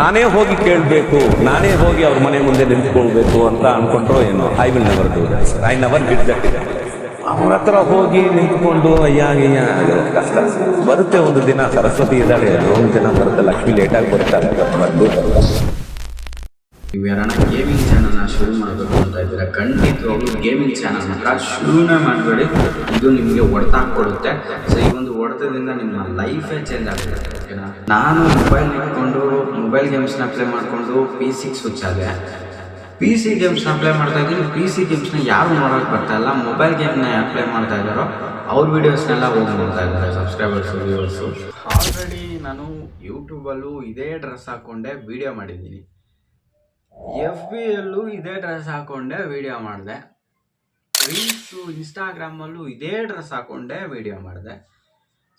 ನಾನೇ ಹೋಗಿ ಕೇಳಬೇಕು, ನಾನೇ ಹೋಗಿ ಅವ್ರ ಮನೆ ಮುಂದೆ ನಿಂತ್ಕೊಳ್ಬೇಕು ಅಂತ ಅನ್ಕೊಂಡ್ರು ಏನು I will never do I never bit that ಅವ್ರ ಹತ್ರ ಹೋಗಿ ನಿಂತ್ಕೊಂಡು, ಅಯ್ಯ ಅಯ್ಯ ಕಷ್ಟ. ಬರುತ್ತೆ ಒಂದು ದಿನ, ಸರಸ್ವತಿ ಇದ್ದಾಳೆ ಒಂದು ದಿನ ಬರುತ್ತೆ, ಲಕ್ಷ್ಮಿ ಲೇಟಾಗಿ ಬರ್ತಾರೆ ಬಂದು ನೀವು ಯಾರನ್ನ ಗೇಮಿಂಗ್ ಚಾನಲ್ನ ಶುರು ಮಾಡಬೇಕು ಅಂತ ಇದ್ದೀರಾ ಖಂಡಿತವಾಗ್ಲೂ ಗೇಮಿಂಗ್ ಚಾನಲ್ ಮಾತ್ರ ಶುರುನೇ ಮಾಡಬೇಡಿ. ಇದು ನಿಮಗೆ ಹೊಡೆತ ಕೊಡುತ್ತೆ. ಸೊ ಈ ಒಂದು ಹೊಡೆತದಿಂದ ನಿಮ್ಮ ಲೈಫೇ ಚೇಂಜ್ ಆಗುತ್ತೆ. ನಾನು ಮೊಬೈಲ್ ಇಟ್ಕೊಂಡು ಮೊಬೈಲ್ ಗೇಮ್ಸ್ನ ಪ್ಲೇ ಮಾಡಿಕೊಂಡು ಪಿ ಸಿಗೆ ಸ್ವಿಚ್ ಆಗಿದೆ ಪಿ ಸಿ ಗೇಮ್ಸ್ನ ಪ್ಲೇ ಮಾಡ್ತಾ ಇದ್ದೀನಿ. ಪಿ ಸಿ ಗೇಮ್ಸ್ನ ಯಾರು ನೋಡೋಕೆ ಬರ್ತಾ ಇಲ್ಲ. ಮೊಬೈಲ್ ಗೇಮ್ನ ಯಾರು ಪ್ಲೇ ಮಾಡ್ತಾ ಇದ್ದಾರೋ, ಅವ್ರ ವೀಡಿಯೋಸ್ನೆಲ್ಲ ಹೋಗಿ ನೋಡ್ತಾ ಇದ್ದಾರೆ ಸಬ್ಸ್ಕ್ರೈಬರ್ಸು ವ್ಯೂವರ್ಸು ಆಲ್ರೆಡಿ ನಾನು ಯೂಟ್ಯೂಬಲ್ಲೂ ಇದೇ ಡ್ರೆಸ್ ಹಾಕ್ಕೊಂಡೆ ವೀಡಿಯೋ ಮಾಡಿದ್ದೀನಿ. ಎಫ್ ಬಿಯಲ್ಲೂ ಇದೇ ಡ್ರೆಸ್ ಹಾಕೊಂಡೆ ವಿಡಿಯೋ ಮಾಡಿದೆ. ರೀಲ್ಸು ಇನ್ಸ್ಟಾಗ್ರಾಮಲ್ಲೂ ಇದೇ ಡ್ರೆಸ್ ಹಾಕೊಂಡೆ ವಿಡಿಯೋ ಮಾಡಿದೆ.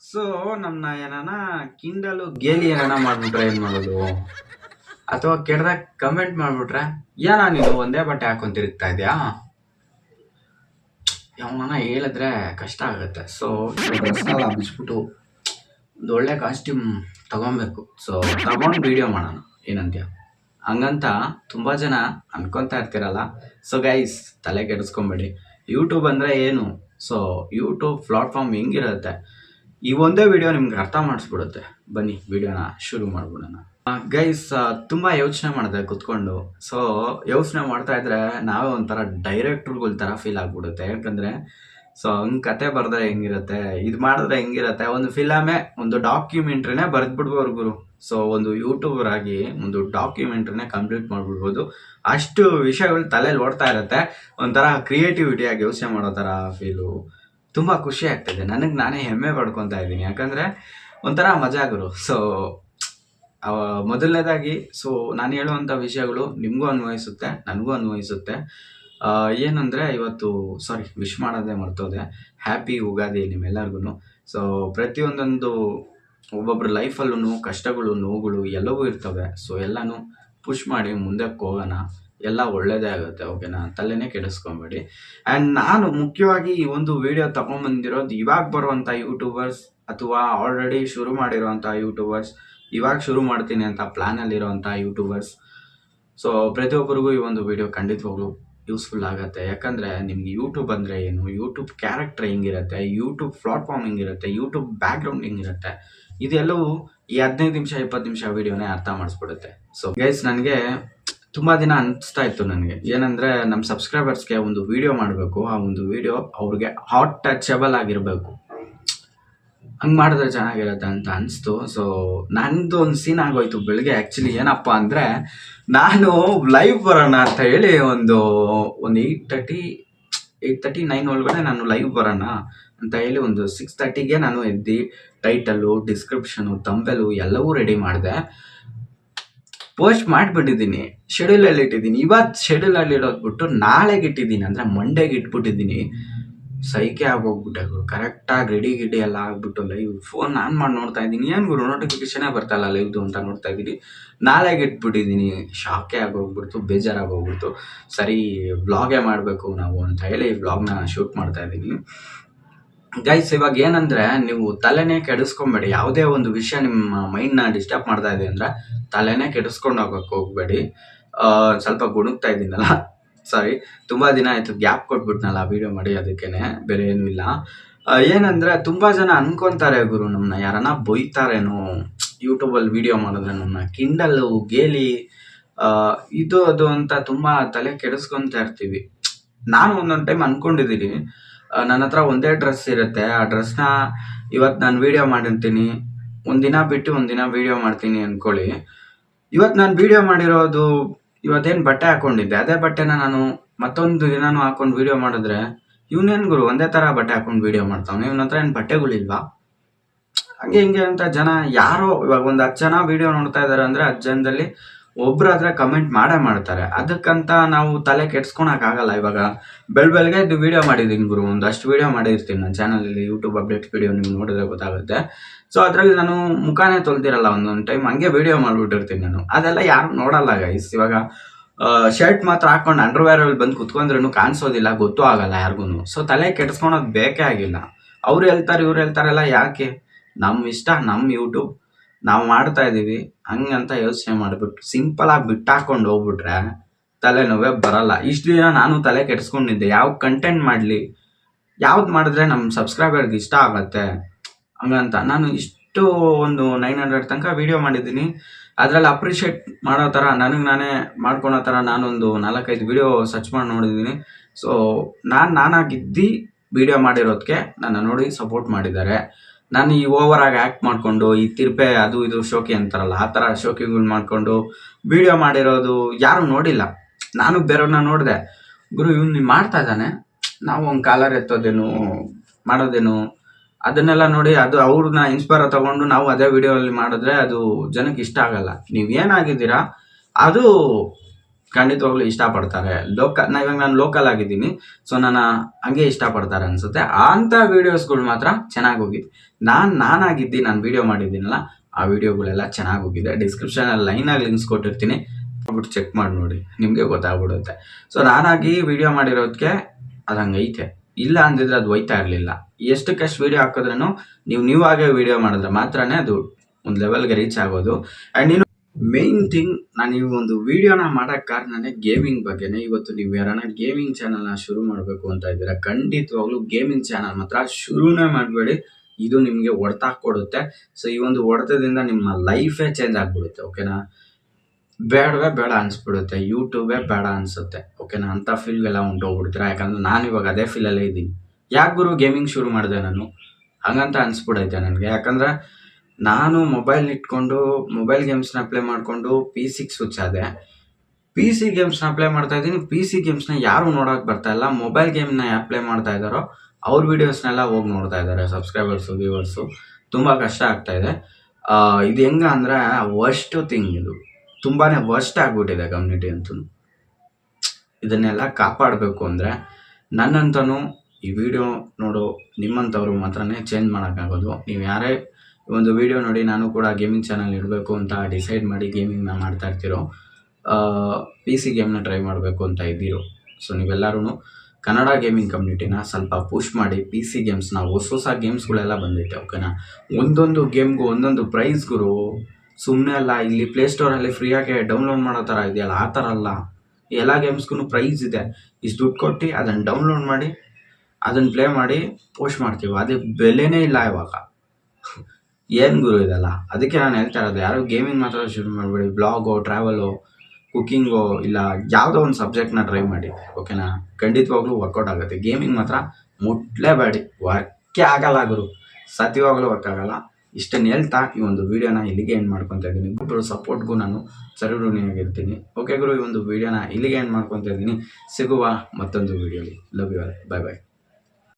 ಸೊ ನಮ್ಮನ್ನ ಏನಾನ ಕಿಂಡಲು ಗೇಲಿ ಏನಾನ ಮಾಡ್ಬಿಟ್ರೆ ಏನು ಮಾಡೋದು? ಅಥವಾ ಕೆಡ್ದಾಗ ಕಮೆಂಟ್ ಮಾಡ್ಬಿಟ್ರೆ, ಏನ ನೀನು ಒಂದೇ ಬಟ್ಟೆ ಹಾಕೊಂಡ್ ತಿರುಗ್ತಾ ಇದೆಯಾ? ಯಾವನ ಹೇಳಿದ್ರೆ ಕಷ್ಟ ಆಗುತ್ತೆ. ಸೊ ಬಿಚ್ಬಿಟ್ಟು ಒಂದು ಒಳ್ಳೆ ಕಾಸ್ಟ್ಯೂಮ್ ತಗೊಬೇಕು. ಸೊ ತಗೊಂಡು ವಿಡಿಯೋ ಮಾಡೋಣ. ಏನಂತ್ಯ? ಹಂಗಂತ ತುಂಬ ಜನ ಅನ್ಕೊತಾ ಇರ್ತೀರಲ್ಲ. ಸೊ ಗೈಸ್ ತಲೆ ಕೆಡಿಸ್ಕೊಂಬೇಡಿ ಯೂಟ್ಯೂಬ್ ಅಂದರೆ ಏನು? ಸೊ ಯೂಟ್ಯೂಬ್ ಪ್ಲಾಟ್ಫಾರ್ಮ್ ಹೆಂಗಿರುತ್ತೆ? ಈ ಒಂದೇ ವಿಡಿಯೋ ನಿಮ್ಗೆ ಅರ್ಥ ಮಾಡಿಸ್ಬಿಡುತ್ತೆ. ಬನ್ನಿ ವಿಡಿಯೋನ ಶುರು ಮಾಡ್ಬಿಡೋಣ. ಗೈಸ್ ತುಂಬ ಯೋಚನೆ ಮಾಡಿದೆ ಕುತ್ಕೊಂಡು. ಸೊ ಯೋಚನೆ ಮಾಡ್ತಾ ಇದ್ರೆ ನಾವೇ ಒಂಥರ ಡೈರೆಕ್ಟ್ರುಗಳ ಥರ ಫೀಲ್ ಆಗ್ಬಿಡುತ್ತೆ. ಯಾಕಂದರೆ ಸೊ ಹಂಗೆ ಕತೆ ಬರೆದ್ರೆ ಹೆಂಗಿರುತ್ತೆ, ಇದು ಮಾಡಿದ್ರೆ ಹೆಂಗಿರುತ್ತೆ, ಒಂದು ಫಿಲಮೇ, ಒಂದು ಡಾಕ್ಯುಮೆಂಟ್ರಿನೇ ಬರೆದ್ಬಿಡ್ಬೋದು ಗುರು. ಸೊ ಒಂದು ಯೂಟ್ಯೂಬರ್ ಆಗಿ ಒಂದು ಡಾಕ್ಯುಮೆಂಟ್ರಿನೇ ಕಂಪ್ಲೀಟ್ ಮಾಡ್ಬಿಡ್ಬೋದು. ಅಷ್ಟು ವಿಷಯಗಳು ತಲೆಯಲ್ಲಿ ಓಡ್ತಾ ಇರುತ್ತೆ. ಒಂಥರ ಕ್ರಿಯೇಟಿವಿಟಿಯಾಗಿ ಯೋಚನೆ ಮಾಡೋ ಥರ ಫೀಲು. ತುಂಬ ಖುಷಿ ಆಗ್ತದೆ. ನನಗೆ ನಾನೇ ಹೆಮ್ಮೆ ಪಡ್ಕೊತಾ ಇದ್ದೀನಿ. ಯಾಕಂದರೆ, ಒಂಥರ ಮಜಾ ಗುರು. ಸೊ ಮೊದಲನೇದಾಗಿ ಸೊ ನಾನು ಹೇಳುವಂಥ ವಿಷಯಗಳು ನಿಮಗೂ ಅನ್ವಯಿಸುತ್ತೆ, ನನಗೂ ಅನ್ವಯಿಸುತ್ತೆ. ಏನಂದ್ರೆ ಇವತ್ತು ಸಾರಿ ವಿಶ್ ಮಾಡೋದೇ ಮರ್ತೋದೆ. ಹ್ಯಾಪಿ ಯುಗಾದಿ ನಿಮ್ಮೆಲ್ಲರಿಗೂ ಸೊ ಪ್ರತಿಯೊಂದೊಂದು ಒಬ್ಬೊಬ್ರು ಲೈಫಲ್ಲೂ ಕಷ್ಟಗಳು, ನೋವುಗಳು ಎಲ್ಲವೂ ಇರ್ತವೆ. ಸೊ ಎಲ್ಲನೂ ಪುಷ್ ಮಾಡಿ ಮುಂದಕ್ಕೆ ಹೋಗೋಣ. ಎಲ್ಲ ಒಳ್ಳೇದೇ ಆಗುತ್ತೆ ಓಕೆನಾ ತಲೆನೇ ಕೆಡಿಸ್ಕೊಬೇಡಿ. ಆ್ಯಂಡ್ ನಾನು ಮುಖ್ಯವಾಗಿ ಈ ಒಂದು ವಿಡಿಯೋ ತಗೊಂಬಂದಿರೋದು ಇವಾಗ ಬರುವಂಥ ಯೂಟ್ಯೂಬರ್ಸ್ ಅಥವಾ ಆಲ್ರೆಡಿ ಶುರು ಮಾಡಿರೋವಂಥ ಯೂಟ್ಯೂಬರ್ಸ್ ಇವಾಗ ಶುರು ಮಾಡ್ತೀನಿ ಅಂತ ಪ್ಲ್ಯಾನಲ್ಲಿರೋವಂಥ ಯೂಟ್ಯೂಬರ್ಸ್ ಸೊ ಪ್ರತಿಯೊಬ್ಬರಿಗೂ ಈ ಒಂದು ವಿಡಿಯೋ ಖಂಡಿತವಾಗ್ಲೂ ಯೂಸ್ಫುಲ್ ಆಗುತ್ತೆ. ಯಾಕಂದರೆ ನಿಮ್ಗೆ ಯೂಟ್ಯೂಬ್ ಅಂದರೆ ಏನು? ಯೂಟ್ಯೂಬ್ ಕ್ಯಾರೆಕ್ಟರ್ ಹೆಂಗಿರುತ್ತೆ? ಯೂಟ್ಯೂಬ್ ಪ್ಲಾಟ್ಫಾರ್ಮ್ ಹೆಂಗಿರುತ್ತೆ? ಯೂಟ್ಯೂಬ್ ಬ್ಯಾಕ್ಗ್ರೌಂಡ್ ಹೆಂಗಿರುತ್ತೆ? ಇದೆಲ್ಲವೂ ಈ ಹದಿನೈದು ನಿಮಿಷ, ಇಪ್ಪತ್ತು ನಿಮಿಷ ವಿಡಿಯೋನೇ ಅರ್ಥ ಮಾಡಿಸ್ಬಿಡುತ್ತೆ. ಸೊ ಗೈಸ್ ನನಗೆ ತುಂಬ ದಿನ ಅನಿಸ್ತಾ ಇತ್ತು ನನಗೆ. ಏನಂದರೆ ನಮ್ಮ ಸಬ್ಸ್ಕ್ರೈಬರ್ಸ್ಗೆ ಒಂದು ವಿಡಿಯೋ ಮಾಡಬೇಕು. ಆ ಒಂದು ವಿಡಿಯೋ ಅವ್ರಿಗೆ ಹಾಟ್ ಟಚಬಲ್ ಆಗಿರಬೇಕು. ಹಂಗೆ ಮಾಡಿದ್ರೆ ಚೆನ್ನಾಗಿರುತ್ತೆ ಅಂತ ಅನಿಸ್ತು. ಸೊ ನಂದು ಒಂದು ಸೀನ್ ಆಗೋಯ್ತು ಬೆಳಗ್ಗೆ. ಆ್ಯಕ್ಚುಲಿ ಏನಪ್ಪ ಅಂದರೆ, ನಾನು ಲೈವ್ ಬರೋಣ ಅಂತ ಹೇಳಿ ಒಂದು ಒಂದು eight thirty eight thirty nine ಒಳಗಡೆ ನಾನು ಲೈವ್ ಬರೋಣ ಅಂತ ಹೇಳಿ ಒಂದು ಸಿಕ್ಸ್ ತರ್ಟಿಗೆ ನಾನು ಎದ್ದು ಟೈಟಲ್ಲು ಡಿಸ್ಕ್ರಿಪ್ಷನು ತಂಬೆಲು ಎಲ್ಲವೂ ರೆಡಿ ಮಾಡಿದೆ. ಪೋಸ್ಟ್ ಮಾಡಿಬಿಟ್ಟಿದ್ದೀನಿ. ಶೆಡ್ಯೂಲಲ್ಲಿ ಇಟ್ಟಿದ್ದೀನಿ ಇವತ್ತು ಶೆಡ್ಯೂಲಲ್ಲಿ ಇಡೋದ್ಬಿಟ್ಟು ನಾಳೆಗೆ ಇಟ್ಟಿದ್ದೀನಿ. ಅಂದರೆ ಮಂಡೇಗೆ ಇಟ್ಬಿಟ್ಟಿದ್ದೀನಿ. ಸೈಕೆ ಆಗೋಗ್ಬಿಟ್ಟೆ ಗುರು ಕರೆಕ್ಟಾಗಿ ರೆಡಿ ಗಿಡಿ ಎಲ್ಲ ಆಗ್ಬಿಟ್ಟು ಲೈವ್ ಫೋನ್ ಆನ್ ಮಾಡಿ ನೋಡ್ತಾ ಇದ್ದೀನಿ. ಏನು ಗುರು ನೋಟಿಫಿಕೇಶನೇ ಇಲ್ಲ ಲೈವ್ದು ಅಂತ ನೋಡ್ತಾ ಇದ್ದೀನಿ. ನಾಳೆಗೆ ಇಟ್ಬಿಟ್ಟಿದ್ದೀನಿ. ಶಾಕೇ ಆಗೋಗ್ಬಿಡ್ತು, ಬೇಜಾರಾಗೋಗ್ಬಿಡ್ತು. ಸರಿ ಬ್ಲಾಗೇ ಮಾಡಬೇಕು ನಾವು ಅಂತ ಹೇಳಿ ವ್ಲಾಗ್ನ ಶೂಟ್ ಮಾಡ್ತಾ ಇದ್ದೀನಿ. ಗೈಸ್ ಇವಾಗ ಏನಂದ್ರೆ, ನೀವು ತಲೆನೇ ಕೆಡಿಸ್ಕೊಬೇಡಿ. ಯಾವುದೇ ಒಂದು ವಿಷಯ ನಿಮ್ಮ ಮೈಂಡ್ನ ಡಿಸ್ಟರ್ಬ್ ಮಾಡ್ತಾ ಇದೆ ಅಂದ್ರೆ ತಲೆನೇ ಕೆಡಿಸ್ಕೊಂಡು ಹೋಗಕ್ಕೆ ಹೋಗ್ಬೇಡಿ. ಸ್ವಲ್ಪ ಗುಣಗ್ತಾ ಇದ್ದೀನಲ್ಲ. ಸಾರಿ ತುಂಬಾ ದಿನ ಆಯ್ತು ಗ್ಯಾಪ್ ಕೊಟ್ಬಿಟ್ನಲ್ಲ ವಿಡಿಯೋ ಮಾಡಿ ಅದಕ್ಕೇನೆ ಬೇರೆ ಏನೂ ಇಲ್ಲ. ಏನಂದ್ರೆ ತುಂಬಾ ಜನ ಅನ್ಕೊಂತಾರೆ ಗುರು ನಮ್ಮನ್ನ ಯಾರನ್ನ ಬೈತಾರೇನೋ ಯೂಟ್ಯೂಬಲ್ಲಿ ವಿಡಿಯೋ ಮಾಡಿದ್ರೆ ನಮ್ಮನ್ನ ಕಿಂಡಲ್ಲು ಗೇಲಿ ಇದು ಅದು ಅಂತ ತುಂಬಾ ತಲೆ ಕೆಡಿಸ್ಕೊಂತ ಇರ್ತೀವಿ. ನಾನು ಒಂದೊಂದು ಟೈಮ್ ಅನ್ಕೊಂಡಿದ್ದೀನಿ ಆ, ನನ್ನ ಹತ್ರ ಒಂದೇ ಡ್ರೆಸ್ ಇರುತ್ತೆ. ಆ ಡ್ರೆಸ್ನ ಇವತ್ತು ನಾನು ವಿಡಿಯೋ ಮಾಡಿರ್ತೀನಿ. ಒಂದಿನ ಬಿಟ್ಟು ಒಂದಿನ ವಿಡಿಯೋ ಮಾಡ್ತೀನಿ ಅಂದ್ಕೊಳ್ಳಿ ಇವತ್ತು ನಾನು ವಿಡಿಯೋ ಮಾಡಿರೋದು ಇವತ್ತೇನು ಬಟ್ಟೆ ಹಾಕೊಂಡಿದ್ದೆ. ಅದೇ ಬಟ್ಟೆನ ನಾನು ಮತ್ತೊಂದು ದಿನಾನು ಹಾಕೊಂಡು ವಿಡಿಯೋ ಮಾಡಿದ್ರೆ ಇವನೇನು ಗುರು ಒಂದೇ ತರ ಬಟ್ಟೆ ಹಾಕೊಂಡು ವಿಡಿಯೋ ಮಾಡ್ತಾವನೆ. ಇವನ ಹತ್ರ ಏನು ಬಟ್ಟೆಗಳಿಲ್ವಾ? ಹಂಗೆ ಹಿಂಗೆ ಅಂತ ಜನ ಯಾರೋ ಇವಾಗ ಒಂದು ಹತ್ತು ಜನ ವಿಡಿಯೋ ನೋಡ್ತಾ ಇದ್ದಾರೆ ಅಂದ್ರೆ ಹತ್ತು ಜನದಲ್ಲಿ ಒಬ್ರು ಆದ್ರೆ ಕಮೆಂಟ್ ಮಾಡೇ ಮಾಡ್ತಾರೆ. ಅದಕ್ಕಂತ ನಾವು ತಲೆ ಕೆಡ್ಸ್ಕೊಳಕ್ಕಾಗಲ್ಲ ಇವಾಗ. ಬೆಳ್ ಬೆಳಗ್ಗೆ ಇದು ವಿಡಿಯೋ ಮಾಡಿದ್ದೀನಿ ಗುರು. ಒಂದಷ್ಟು ವಿಡಿಯೋ ಮಾಡಿರ್ತೀನಿ ನನ್ನ ಚಾನಲಲ್ಲಿ ಯೂಟ್ಯೂಬ್ ಅಪ್ಡೇಟ್ ವಿಡಿಯೋ ನಿಮ್ಗೆ ನೋಡಿದ್ರೆ ಗೊತ್ತಾಗುತ್ತೆ. ಸೊ ಅದರಲ್ಲಿ ನಾನು ಮುಖಾನೇ ತೊಳ್ದಿರಲ್ಲ, ಒಂದೊಂದು ಟೈಮ್ ಹಂಗೆ ವಿಡಿಯೋ ಮಾಡ್ಬಿಟ್ಟಿರ್ತೀನಿ ನಾನು. ಅದೆಲ್ಲ ಯಾರು ನೋಡಲ್ಲ ಗೈಸ್ ಇವಾಗ ಶರ್ಟ್ ಮಾತ್ರ ಹಾಕೊಂಡು ಅಂಡರ್ವೇರ್ ಅಲ್ಲಿ ಬಂದು ಕುತ್ಕೊಂಡ್ರೂ ಕಾಣಿಸೋದಿಲ್ಲ, ಗೊತ್ತೂ ಆಗಲ್ಲ ಯಾರಿಗೂ ಸೊ ತಲೆ ಕೆಡ್ಸ್ಕೊಳೋದು ಬೇಕೇ ಆಗಿಲ್ಲ. ಅವ್ರು ಹೇಳ್ತಾರೆ, ಇವ್ರು ಹೇಳ್ತಾರಲ್ಲ, ಯಾಕೆ? ನಮ್ಮ ಇಷ್ಟ ನಮ್ಮ ಯೂಟ್ಯೂಬ್ ನಾವು ಮಾಡ್ತಾ ಇದೀವಿ ಹಂಗಂತ ಯೋಚನೆ ಮಾಡಿಬಿಟ್ಟು ಸಿಂಪಲ್ ಆಗಿ ಬಿಟ್ಟಾಕೊಂಡು ಹೋಗ್ಬಿಟ್ರೆ ತಲೆನೋವೇ ಬರಲ್ಲ. ಇಷ್ಟು ದಿನ ನಾನು ತಲೆ ಕೆಡಿಸ್ಕೊಂಡಿದ್ದೆ, ಯಾವ ಕಂಟೆಂಟ್ ಮಾಡಲಿ, ಯಾವ್ದು ಮಾಡಿದ್ರೆ ನಮ್ಮ ಸಬ್ಸ್ಕ್ರೈಬರ್ಗೆ ಇಷ್ಟ ಆಗತ್ತೆ ಹಂಗಂತ. ನಾನು ಇಷ್ಟು ಒಂದು ನೈನ್ ಹಂಡ್ರೆಡ್ ತನಕ ವಿಡಿಯೋ ಮಾಡಿದ್ದೀನಿ. ಅದರಲ್ಲಿ ಅಪ್ರಿಷಿಯೇಟ್ ಮಾಡೋ ಥರ, ನನಗೆ ನಾನೇ ಮಾಡ್ಕೊಳೋ ಥರ ನಾನೊಂದು ನಾಲ್ಕೈದು ವಿಡಿಯೋ ಸರ್ಚ್ ಮಾಡಿ ನೋಡಿದ್ದೀನಿ. ಸೊ ನಾನು ನಾನಾಗಿದ್ದು ವಿಡಿಯೋ ಮಾಡಿರೋದಕ್ಕೆ ನನ್ನ ನೋಡಿ ಸಪೋರ್ಟ್ ಮಾಡಿದ್ದಾರೆ. ನಾನು ಈ ಓವರ್ ಆಗಿ ಆ್ಯಕ್ಟ್ ಮಾಡಿಕೊಂಡು, ಈ ತಿರ್ಪೆ ಅದು ಇದು ಶೋಕಿ ಅಂತಾರಲ್ಲ, ಆ ಥರ ಶೋಕಿಗಳು ಮಾಡಿಕೊಂಡು ವಿಡಿಯೋ ಮಾಡಿರೋದು ಯಾರು ನೋಡಿಲ್ಲ. ನಾನು ಬೇರೆಯವ್ರನ್ನ ನೋಡಿದೆ, ಗುರು, ಇವ್ನು ಮಾಡ್ತಾ ಇದ್ದಾನೆ, ನಾವು ಒಂದು ಕಾಲರ್ ಎತ್ತೋದೇನು, ಮಾಡೋದೇನು? ಅದನ್ನೆಲ್ಲ ನೋಡಿ ಅದು ಅವ್ರನ್ನ ಇನ್ಸ್ಪೈರ್ ತಗೊಂಡು ನಾವು ಅದೇ ವಿಡಿಯೋಲ್ಲಿ ಮಾಡಿದ್ರೆ ಅದು ಜನಕ್ಕೆ ಇಷ್ಟ ಆಗಲ್ಲ. ನೀವು ಏನಾಗಿದ್ದೀರಾ? ಅದು ಖಂಡಿತವಾಗ್ಲೂ ಇಷ್ಟಪಡ್ತಾರೆ. ಲೋಕಲ್ ನಾ ಇವಾಗ ನಾನು ಲೋಕಲ್ ಆಗಿದ್ದೀನಿ ಸೊ ನಾನು ಹಂಗೆ ಇಷ್ಟಪಡ್ತಾರೆ ಅನ್ಸುತ್ತೆ. ಅಂಥ ವೀಡಿಯೋಸ್ಗಳು ಮಾತ್ರ ಚೆನ್ನಾಗಿ ಹೋಗಿದೆ. ನಾನು, ನಾನಾಗಿದ್ದು, ನಾನು ವಿಡಿಯೋ ಮಾಡಿದ್ದೀನಲ್ಲ, ಆ ವಿಡಿಯೋಗಳೆಲ್ಲ ಚೆನ್ನಾಗಿ ಹೋಗಿದೆ. ಡಿಸ್ಕ್ರಿಪ್ಷನಲ್ಲಿ ಲೈನಾಗಿ ಲಿಂಕ್ಸ್ ಕೊಟ್ಟಿರ್ತೀನಿ. ಬಿಟ್ಟು ಚೆಕ್ ಮಾಡಿ ನೋಡಿ. ನಿಮಗೆ ಗೊತ್ತಾಗ್ಬಿಡುತ್ತೆ. ಸೊ ನಾನಾಗಿ ವಿಡಿಯೋ ಮಾಡಿರೋದಕ್ಕೆ ಅದು ಹಂಗೈತೆ. ಇಲ್ಲ ಅಂದಿದ್ರೆ ಅದು ಹೋಯ್ತಾ ಇರಲಿಲ್ಲ. ಕಷ್ಟ ವಿಡಿಯೋ ಹಾಕಿದ್ರೂ ನೀವು ನೀವಾಗೆ ವಿಡಿಯೋ ಮಾಡಿದ್ರೆ ಮಾತ್ರನೇ ಅದು ಒಂದು ಲೆವೆಲ್ಗೆ ರೀಚ್ ಆಗೋದು. ಆ್ಯಂಡ್ ಮೇನ್ ಥಿಂಗ್ ನಾನು ಈ ಒಂದು ವಿಡಿಯೋನ ಮಾಡೋಕ್ಕೆ ಕಾರಣನೇ ಗೇಮಿಂಗ್ ಬಗ್ಗೆನೇ. ಇವತ್ತು ನೀವು ಯಾರನ್ನ ಗೇಮಿಂಗ್ ಚಾನಲ್ನ ಶುರು ಮಾಡಬೇಕು ಅಂತ ಇದ್ದೀರಾ, ಖಂಡಿತವಾಗ್ಲೂ ಗೇಮಿಂಗ್ ಚಾನಲ್ ಮಾತ್ರ ಶುರುನೇ ಮಾಡಬೇಡಿ. ಇದು ನಿಮಗೆ ಹೊಡೆತ ಕೊಡುತ್ತೆ. ಸೊ ಈ ಒಂದು ಹೊಡೆತದಿಂದ ನಿಮ್ಮ ಲೈಫೇ ಚೇಂಜ್ ಆಗಿಬಿಡುತ್ತೆ ಓಕೆನಾ ಬೇಡವೇ ಬೇಡ ಅನಿಸ್ಬಿಡುತ್ತೆ ಯೂಟ್ಯೂಬೇ ಬೇಡ ಅನ್ಸುತ್ತೆ ಓಕೆನಾ ಅಂಥ ಫೀಲ್ಗೆಲ್ಲ ಉಂಟೋಗ್ಬಿಡ್ತೀರಾ? ಯಾಕಂದ್ರೆ ನಾನು ಇವಾಗ ಅದೇ ಫೀಲಲ್ಲೇ ಇದ್ದೀನಿ. ಯಾಕೆ ಗುರು ಗೇಮಿಂಗ್ ಶುರು ಮಾಡಿದೆ ನಾನು? ಹಂಗಂತ ಅನ್ಸ್ಬಿಡೈತೆ ನನಗೆ. ಯಾಕಂದ್ರೆ ನಾನು ಮೊಬೈಲ್ ಇಟ್ಕೊಂಡು ಮೊಬೈಲ್ ಗೇಮ್ಸ್ನ ಪ್ಲೇ ಮಾಡಿಕೊಂಡು ಪಿ ಸಿಗೆ ಸ್ವಿಚ್ ಆದೆ. ಪಿ ಸಿ ಗೇಮ್ಸ್ನ ಪ್ಲೇ ಮಾಡ್ತಾ ಇದ್ದೀನಿ. ಪಿ ಸಿ ಗೇಮ್ಸ್ನ ಯಾರು ನೋಡೋಕೆ ಬರ್ತಾ ಇಲ್ಲ. ಮೊಬೈಲ್ ಗೇಮ್ನ ಯಾರು ಪ್ಲೇ ಮಾಡ್ತಾ ಇದ್ದಾರೋ ಅವ್ರ ವೀಡಿಯೋಸ್ನೆಲ್ಲ ಹೋಗಿ ನೋಡ್ತಾ ಇದ್ದಾರೆ ಸಬ್ಸ್ಕ್ರೈಬರ್ಸು ವ್ಯೂವರ್ಸು ತುಂಬ ಕಷ್ಟ ಆಗ್ತಾ ಇದೆ. ಇದು ಹೆಂಗ ಅಂದರೆ ವರ್ಸ್ಟ್ ಥಿಂಗ್ ಇದು. ತುಂಬಾ ವರ್ಸ್ಟ್ ಆಗಿಬಿಟ್ಟಿದೆ ಕಮ್ಯುನಿಟಿ ಅಂತೂ. ಇದನ್ನೆಲ್ಲ ಕಾಪಾಡಬೇಕು ಅಂದರೆ ನನ್ನಂತನೂ ಈ ವಿಡಿಯೋ ನೋಡು ನಿಮ್ಮಂಥವ್ರು ಮಾತ್ರನೇ ಚೇಂಜ್ ಮಾಡೋಕ್ಕಾಗೋದು. ನೀವು ಯಾರೇ ಒಂದು ವಿಡಿಯೋ ನೋಡಿ ನಾನು ಕೂಡ ಗೇಮಿಂಗ್ ಚಾನಲ್ ಇಡಬೇಕು ಅಂತ ಡಿಸೈಡ್ ಮಾಡಿ ಗೇಮಿಂಗ್ನ ಮಾಡ್ತಾ ಇರ್ತೀರೋ ಪಿ ಸಿ ಗೇಮ್ನ ಟ್ರೈ ಮಾಡಬೇಕು ಅಂತ ಇದ್ದೀರೋ. ಸೊ ನೀವೆಲ್ಲರೂ ಕನ್ನಡ ಗೇಮಿಂಗ್ ಕಮ್ಯುನಿಟಿನ ಸ್ವಲ್ಪ ಪುಷ್ ಮಾಡಿ ಪಿ ಸಿ ಗೇಮ್ಸ್ನ ಹೊಸ ಹೊಸ ಗೇಮ್ಸ್ಗಳೆಲ್ಲ ಬಂದೈತೆ ಓಕೆನಾ ಒಂದೊಂದು ಗೇಮ್ಗೂ ಒಂದೊಂದು ಪ್ರೈಸ್ ಗುರು ಸುಮ್ಮನೆ ಅಲ್ಲ, ಇಲ್ಲಿ ಪ್ಲೇಸ್ಟೋರಲ್ಲಿ ಫ್ರೀಯಾಗಿ ಡೌನ್ಲೋಡ್ ಮಾಡೋ ಥರ ಇದೆಯಲ್ಲ, ಆ ಥರ ಅಲ್ಲ. ಎಲ್ಲ ಗೇಮ್ಸ್ಗೂ ಪ್ರೈಸ್ ಇದೆ. ಇಷ್ಟು ದುಡ್ಡು ಕೊಟ್ಟು ಅದನ್ನು ಡೌನ್ಲೋಡ್ ಮಾಡಿ ಅದನ್ನು ಪ್ಲೇ ಮಾಡಿ ಪೋಸ್ಟ್ ಮಾಡ್ತೀವಿ. ಅದೇ ಬೆಲೆನೇ ಇಲ್ಲ ಇವಾಗ. ಏನು ಗುರು ಇದೆಲ್ಲ? ಅದಕ್ಕೆ ನಾನು ಹೇಳ್ತಾ ಇರೋದು, ಯಾರು ಗೇಮಿಂಗ್ ಮಾತ್ರ ಶುರು ಮಾಡಬೇಡಿ ಬ್ಲಾಗೋ ಟ್ರಾವೆಲು ಕುಕ್ಕಿಂಗೋ ಇಲ್ಲ ಯಾವುದೋ ಒಂದು ಸಬ್ಜೆಕ್ಟ್ನ ಟ್ರೈ ಮಾಡಿ ಓಕೆನಾ ಖಂಡಿತವಾಗ್ಲೂ ವರ್ಕೌಟ್ ಆಗುತ್ತೆ. ಗೇಮಿಂಗ್ ಮಾತ್ರ ಮುಟ್ಲೇಬೇಡಿ. ವರ್ಕೇ ಆಗಲ್ಲ ಗುರು. ಸತ್ಯವಾಗ್ಲೂ ವರ್ಕ್ ಆಗಲ್ಲ. ಇಷ್ಟನ್ನು ಹೇಳ್ತಾ ಈ ಒಂದು ವಿಡಿಯೋನ ಇಲ್ಲಿಗೆ ಎಂಡ್ ಮಾಡ್ಕೊತಾ ಇದ್ದೀನಿ. ಒಬ್ಬರು ಸಪೋರ್ಟ್ಗೂ ನಾನು ಸರಿಋಣಿಯಾಗಿರ್ತೀನಿ ಓಕೆ ಗುರು, ಈ ಒಂದು ವಿಡಿಯೋನ ಇಲ್ಲಿಗೆ ಎಂಡ್ ಮಾಡ್ಕೊತಾ ಇದ್ದೀನಿ. ಸಿಗುವ ಮತ್ತೊಂದು ವಿಡಿಯೋಲಿ ಲವ್ ಯು ಬಾಯ್ ಬಾಯ್